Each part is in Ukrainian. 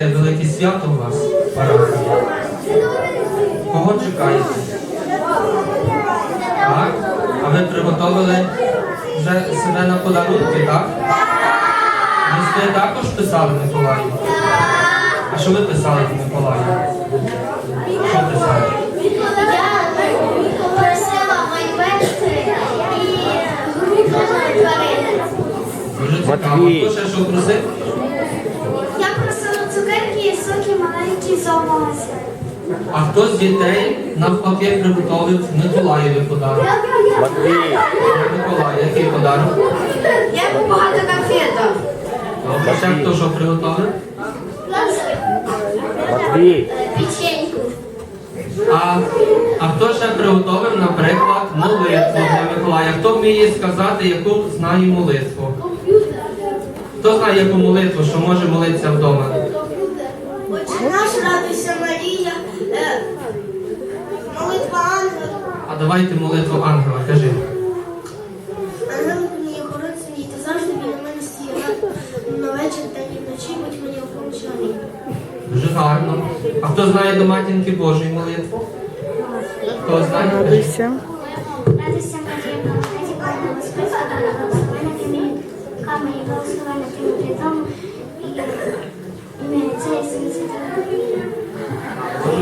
Велике свято у вас парафії. Кого чекаєте? Так? А ви приготовили вже себе на подарунки, так? Ви Листи також писали Миколаю? А що ви писали Миколаю? Що писали? Я просила майбешки і тварини. Дуже цікаво. Хто ще що просив? Я просила цукерки і соки маленькі зоомагазин. А хто з дітей навпаки приготовив Миколаєві подарунок? Матвій, Миколай, який подарунок? Я багато конфеток. Добре, ще хто що приготовив? Матвій, Печеньку. А, а хто ще приготовив, наприклад, молитву для Миколая? Хто вміє сказати, яку знає молитву? Хто знає яку молитву, що може молитися вдома? Наш, радуйся Марія, е, молитва ангела. А давайте молитву ангела, кажи. Ангел мені охоронцеві, ти завжди біля мене стояла на вечір, день і вночі, будь мені. Амінь. Дуже гарно. А хто знає до матінки Божої молитву? Хто знає? Радуйся. Радуйся Марія, благодаті Пане Господь, Бога благословена ти мені камені, благословена ти мені придому, і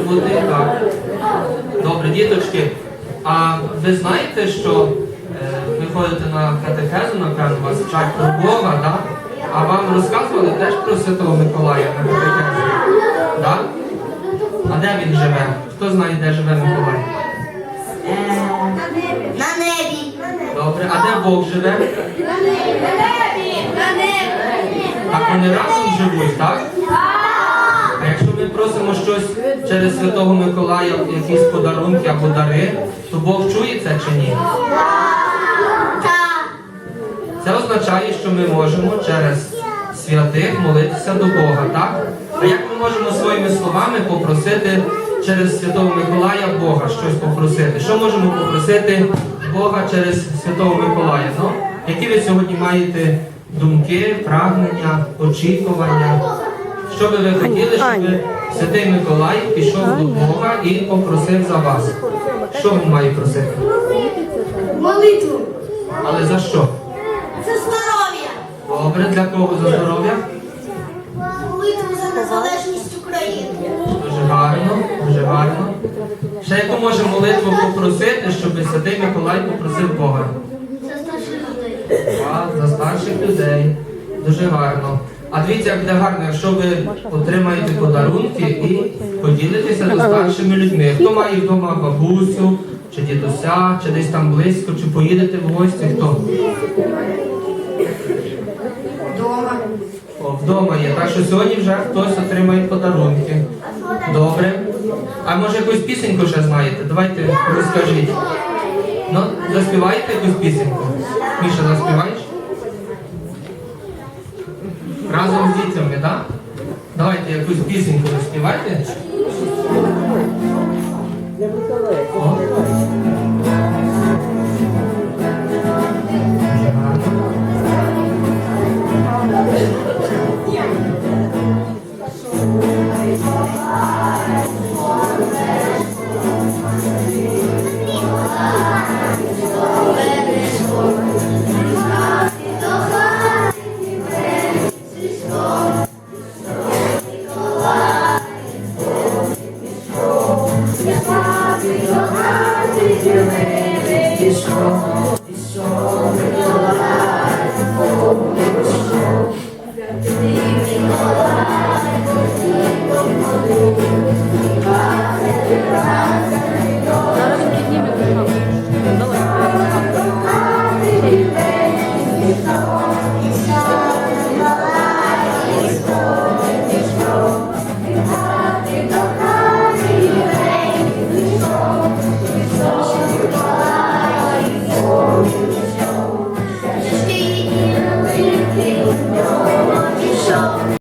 Так. Добре, діточки. А ви знаєте, що е, ви ходите на катехезу, напевно, вас вчать про Бога, так? А вам розказували теж про Святого Миколая на катехезі? Так? А де він живе? Хто знає, де живе Миколай? На небі. Добре, а де Бог живе? На небі. Через Святого Миколая, якісь подарунки або дари, то Бог чує це чи ні? Це означає, що ми можемо через святих молитися до Бога, так? А як ми можемо своїми словами попросити через Святого Миколая Бога щось попросити? Що можемо попросити Бога через Святого Миколая? Ну, які ви сьогодні маєте думки, прагнення, очікування? Що би ви хотіли, щоб Святий Миколай пішов до Бога і попросив за вас? Що він має просити? Молитву. Але за що? За здоров'я. Добре, для кого за здоров'я? Молитву за незалежність України. Дуже гарно, дуже гарно. Ще яку може молитву попросити, щоб Святий Миколай попросив Бога? За старших людей. А, за старших людей. Дуже гарно. А дивіться, як буде гарно, якщо ви отримаєте подарунки і поділитеся з старшими людьми. Хто має вдома бабусю, чи дідуся, чи десь там близько, чи поїдете в гості, хто? Дома. О, вдома є. Так що сьогодні вже хтось отримає подарунки. Добре. А може якусь пісеньку ще знаєте? Давайте розкажіть. Ну, заспівайте якусь пісеньку. Міша, заспіваєш? разом з дітями, так? Да? Давайте якусь пісеньку заспівайте. Thank you.